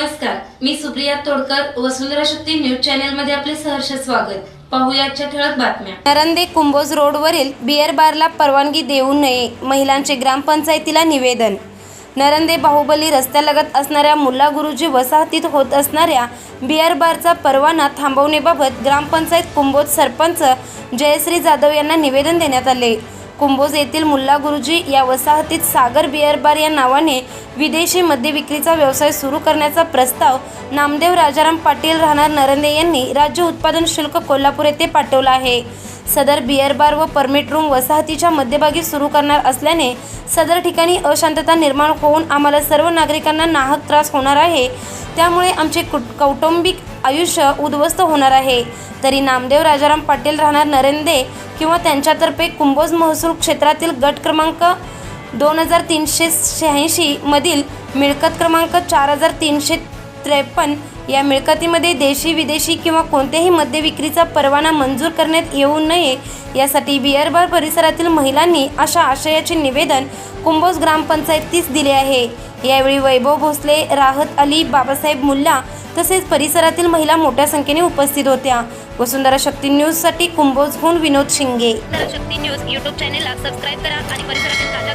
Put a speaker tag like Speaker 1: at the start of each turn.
Speaker 1: नमस्कार मी Supriya Todkar Vasundhara Shakti news channel मध्ये आपले सहर्ष स्वागत. ठळक बातम्या.
Speaker 2: नरंदे कुंभोज रोडवरील बिअर बारला परवानगी देऊ नये महिलांचे ग्रामपंचायतीला निवेदन. नरंदे बाहुबली रस्त्यालगत असणाऱ्या मुल्ला गुरुजी वसाहतीत होत असणाऱ्या बिअर बारचा परवाना थांबवण्याबाबत ग्रामपंचायत कुंभोज सरपंच जयश्री जाधव यांना निवेदन देण्यात आले. कुंभोज येथील मुल्ला गुरुजी या वसाहतीत सागर बिअर बार या नावाने विदेशी मद्य विक्रीचा व्यवसाय सुरू करण्याचा प्रस्ताव नामदेव राजाराम पाटील राहणार नरंदे यांनी राज्य उत्पादन शुल्क कोल्हापूर येथे पाठवला आहे. सदर बिअर बार व परमिट रूम वसाहतीच्या मध्यभागी सुरू करणार असल्याने सदर ठिकाणी अशांतता निर्माण होऊन आम्हाला सर्व नागरिकांना नाहक त्रास होणार आहे. त्यामुळे आमचे कुट कौटुंबिक आयुष्य उद्ध्वस्त होणार आहे. तरी नामदेव राजाराम पाटील राहणार नरेंदे किंवा त्यांच्यातर्फे कुंभोज महसूल क्षेत्रातील गट क्रमांक दोन हजार तीनशे शहाऐंशी मधील मिळकत क्रमांक चार हजार तीनशे त्रेपन्न या मिळकतीमध्ये देशी विदेशी किंवा कोणत्याही मद्य विक्रीचा परवाना मंजूर करण्यात येऊ नये. यासाठी बिअरबार परिसरातील महिलांनी अशा आशयाचे निवेदन कुंभोज ग्रामपंचायतीस दिले आहे. यावेळी वैभव भोसले राहत अली बाबासाहेब मुल्ला तसेच परिसरातील महिला मोठ्या संख्येने उपस्थित होत्या. वसुंधरा शक्ती न्यूजसाठी कुंभोजहून विनोद शिंगे.
Speaker 3: शक्ती न्यूज यूट्यूब चॅनेलला सबस्क्राईब करा आणि परिसरातील ताज्या